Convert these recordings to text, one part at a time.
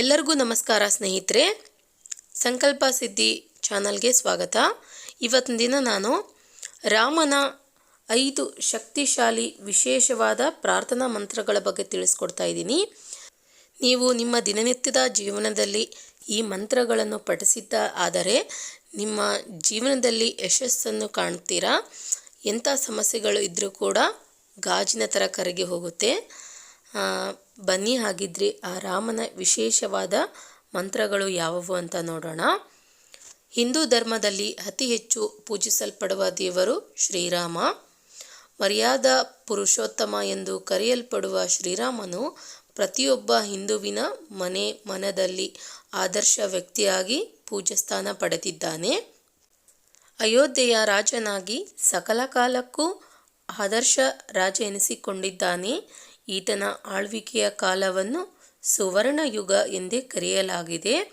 ಎಲ್ಲರಿಗೂ ನಮಸ್ಕಾರ ಸ್ನೇಹಿತರೆ. ಸಂಕಲ್ಪ ಸಿದ್ಧಿ ಚಾನಲ್ಗೆ ಸ್ವಾಗತ. ಇವತ್ತಿನ ದಿನ ನಾನು ರಾಮನ ಐದು ಶಕ್ತಿಶಾಲಿ ವಿಶೇಷವಾದ ಪ್ರಾರ್ಥನಾ ಮಂತ್ರಗಳ ಬಗ್ಗೆ ತಿಳಿಸ್ಕೊಡ್ತಾ ಇದ್ದೀನಿ. ನೀವು ನಿಮ್ಮ ದಿನನಿತ್ಯದ ಜೀವನದಲ್ಲಿ ಈ ಮಂತ್ರಗಳನ್ನು ಪಠಿಸಿದ್ದ, ಆದರೆ ನಿಮ್ಮ ಜೀವನದಲ್ಲಿ ಯಶಸ್ಸನ್ನು ಕಾಣ್ತೀರಾ? ಎಂಥ ಸಮಸ್ಯೆಗಳು ಇದ್ದರೂ ಕೂಡ ಗಾಜಿನ ಥರ ಕರಗಿ ಹೋಗುತ್ತೆ. ಬನ್ನಿ ಹಾಗಿದ್ರೆ ಆ ರಾಮನ ವಿಶೇಷವಾದ ಮಂತ್ರಗಳು ಯಾವುವು ಅಂತ ನೋಡೋಣ. ಹಿಂದೂ ಧರ್ಮದಲ್ಲಿ ಅತಿ ಹೆಚ್ಚು ಪೂಜಿಸಲ್ಪಡುವ ದೇವರು ಶ್ರೀರಾಮ. ಮರ್ಯಾದ ಪುರುಷೋತ್ತಮ ಎಂದು ಕರೆಯಲ್ಪಡುವ ಶ್ರೀರಾಮನು ಪ್ರತಿಯೊಬ್ಬ ಹಿಂದುವಿನ ಮನೆ ಮನದಲ್ಲಿ ಆದರ್ಶ ವ್ಯಕ್ತಿಯಾಗಿ ಪೂಜಸ್ಥಾನ ಪಡೆದಿದ್ದಾನೆ. ಅಯೋಧ್ಯೆಯ ರಾಜನಾಗಿ ಸಕಲ ಕಾಲಕ್ಕೂ ಆದರ್ಶ ರಾಜ ಎನಿಸಿಕೊಂಡಿದ್ದಾನೆ. ಈತನ ಆಳ್ವಿಕೆಯ ಕಾಲವನ್ನು ಸುವರ್ಣ ಯುಗ ಎಂದೇ ಕರೆಯಲಾಗಿದೆ.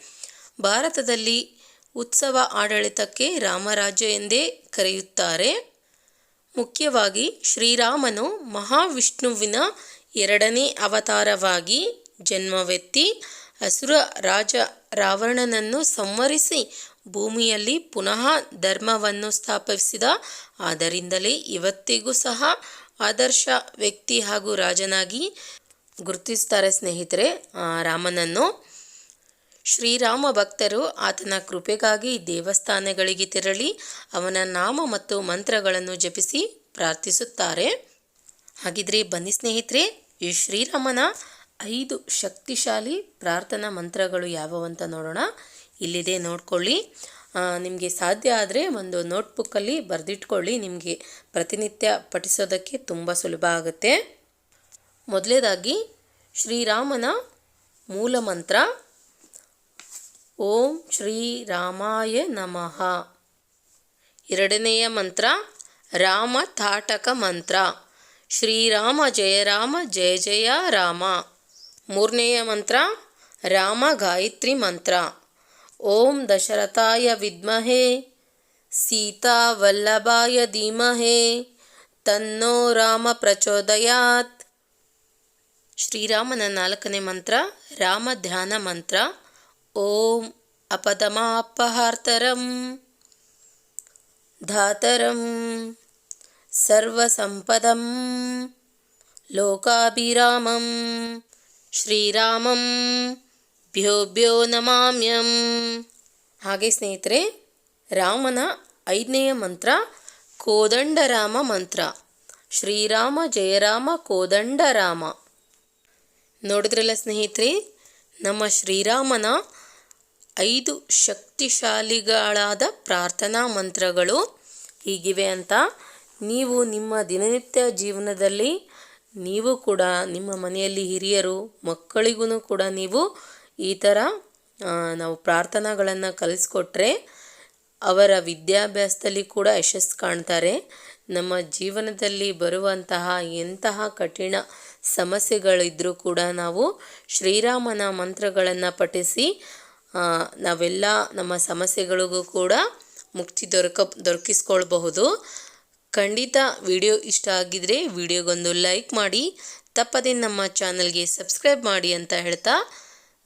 ಭಾರತದಲ್ಲಿ ಉತ್ಸವ ಆಡಳಿತಕ್ಕೆ ರಾಮರಾಜ್ಯ ಎಂದೇ ಕರೆಯುತ್ತಾರೆ. ಮುಖ್ಯವಾಗಿ ಶ್ರೀರಾಮನು ಮಹಾವಿಷ್ಣುವಿನ ಎರಡನೇ ಅವತಾರವಾಗಿ ಜನ್ಮವೆತ್ತಿ ಅಸುರ ರಾಜ ರಾವಣನನ್ನು ಸಂವರಿಸಿ ಭೂಮಿಯಲ್ಲಿ ಪುನಃ ಧರ್ಮವನ್ನು ಸ್ಥಾಪಿಸಿದ. ಆದ್ದರಿಂದಲೇ ಇವತ್ತಿಗೂ ಸಹ ಆದರ್ಶ ವ್ಯಕ್ತಿ ಹಾಗೂ ರಾಜನಾಗಿ ಗುರುತಿಸ್ತಾರೆ ಸ್ನೇಹಿತರೆ ರಾಮನನ್ನು. ಶ್ರೀರಾಮ ಭಕ್ತರು ಆತನ ಕೃಪೆಗಾಗಿ ದೇವಸ್ಥಾನಗಳಿಗೆ ತೆರಳಿ ಅವನ ನಾಮ ಮತ್ತು ಮಂತ್ರಗಳನ್ನು ಜಪಿಸಿ ಪ್ರಾರ್ಥಿಸುತ್ತಾರೆ. ಹಾಗಿದ್ರೆ ಬನ್ನಿ ಸ್ನೇಹಿತರೆ, ಈ ಶ್ರೀರಾಮನ ಐದು ಶಕ್ತಿಶಾಲಿ ಪ್ರಾರ್ಥನಾ ಮಂತ್ರಗಳು ಯಾವುವು ಅಂತ ನೋಡೋಣ. ಇಲ್ಲಿದೆ ನೋಡ್ಕೊಳ್ಳಿ. ನಿಮಗೆ ಸಾಧ್ಯ ಆದರೆ ಒಂದು ನೋಟ್ಬುಕ್ಕಲ್ಲಿ ಬರೆದಿಟ್ಕೊಳ್ಳಿ. ನಿಮಗೆ ಪ್ರತಿನಿತ್ಯ ಪಠಿಸೋದಕ್ಕೆ ತುಂಬ ಸುಲಭ ಆಗುತ್ತೆ. ಮೊದಲೇದಾಗಿ ಶ್ರೀರಾಮನ ಮೂಲ ಮಂತ್ರ, ಓಂ ಶ್ರೀರಾಮಾಯ ನಮಃ. ಎರಡನೆಯ ಮಂತ್ರ, ರಾಮ ತಾಟಕ ಮಂತ್ರ. ಶ್ರೀರಾಮ ಜಯ ರಾಮ, ಜಯ ಜಯ ರಾಮ. ಮೂರನೆಯ ಮಂತ್ರ, ರಾಮ ಗಾಯತ್ರಿ ಮಂತ್ರ. ಓಂ ದಶರಥಾಯ ವಿದ್ಮಹೆ ಸೀತಾ ವಲ್ಲಭಾಯ ಧೀಮಹೆ ತನ್ನೋ ರಾಮ ಪ್ರಚೋದಯಾತ್ ಶ್ರೀರಾಮನ ನಾಲ್ಕನೇ ಮಂತ್ರ ರಾಮ ಧ್ಯಾನ ಮಂತ್ರ ಓಂ ಅಪದಮಾಪಹಾರ್ತರಂ ಧಾತರಂ ಸರ್ವಸಂಪದಂ ಲೋಕಾಭಿರಾಮಂ ಶ್ರೀರಾಮಂ ಭ್ಯೋ ಭ್ಯೋ ನಮಾಮ್ಯಂ. ಹಾಗೆ ಸ್ನೇಹಿತರೆ, ರಾಮನ ಐದನೆಯ ಮಂತ್ರ, ಕೋದಂಡರಾಮ ಮಂತ್ರ. ಶ್ರೀರಾಮ, ಜಯರಾಮ, ಕೋದಂಡರಾಮ. ನೋಡಿದ್ರಲ್ಲ ಸ್ನೇಹಿತರೆ, ನಮ್ಮ ಶ್ರೀರಾಮನ ಐದು ಶಕ್ತಿಶಾಲಿಗಳಾದ ಪ್ರಾರ್ಥನಾ ಮಂತ್ರಗಳು ಹೀಗಿವೆ ಅಂತ ನೀವು ನಿಮ್ಮ ದಿನನಿತ್ಯ ಜೀವನದಲ್ಲಿ, ನೀವು ಕೂಡ ನಿಮ್ಮ ಮನೆಯಲ್ಲಿ ಹಿರಿಯರು, ಮಕ್ಕಳಿಗೂ ಕೂಡ ನೀವು ಈ ಥರ ನಾವು ಪ್ರಾರ್ಥನಾಗಳನ್ನು ಕಲಿಸ್ಕೊಟ್ರೆ ಅವರ ವಿದ್ಯಾಭ್ಯಾಸದಲ್ಲಿ ಕೂಡ ಯಶಸ್ಸು ಕಾಣ್ತಾರೆ. ನಮ್ಮ ಜೀವನದಲ್ಲಿ ಬರುವಂತಹ ಎಂತಹ ಕಠಿಣ ಸಮಸ್ಯೆಗಳಿದ್ದರೂ ಕೂಡ ನಾವು ಶ್ರೀರಾಮನ ಮಂತ್ರಗಳನ್ನು ಪಠಿಸಿ ನಾವೆಲ್ಲ ನಮ್ಮ ಸಮಸ್ಯೆಗಳಿಗೂ ಕೂಡ ಮುಕ್ತಿ ದೊರಕ, ದೊರಕಿಸ್ಕೊಳ್ಬಹುದು. ಖಂಡಿತ ವಿಡಿಯೋ ಇಷ್ಟ ಆಗಿದ್ರೆ ವಿಡಿಯೋಗೊಂದು ಲೈಕ್ ಮಾಡಿ, ತಪ್ಪದೇ ನಮ್ಮ ಚಾನಲ್ಗೆ ಸಬ್ಸ್ಕ್ರೈಬ್ ಮಾಡಿ ಅಂತ ಹೇಳ್ತಾ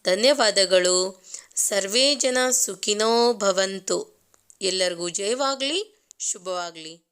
ಧನ್ಯವಾದಗಳು. ಸರ್ವೇ ಜನ ಸುಖಿನೋ ಭವಂತು. ಎಲ್ಲರಿಗೂ ಜಯವಾಗಲಿ ಶುಭವಾಗಲಿ.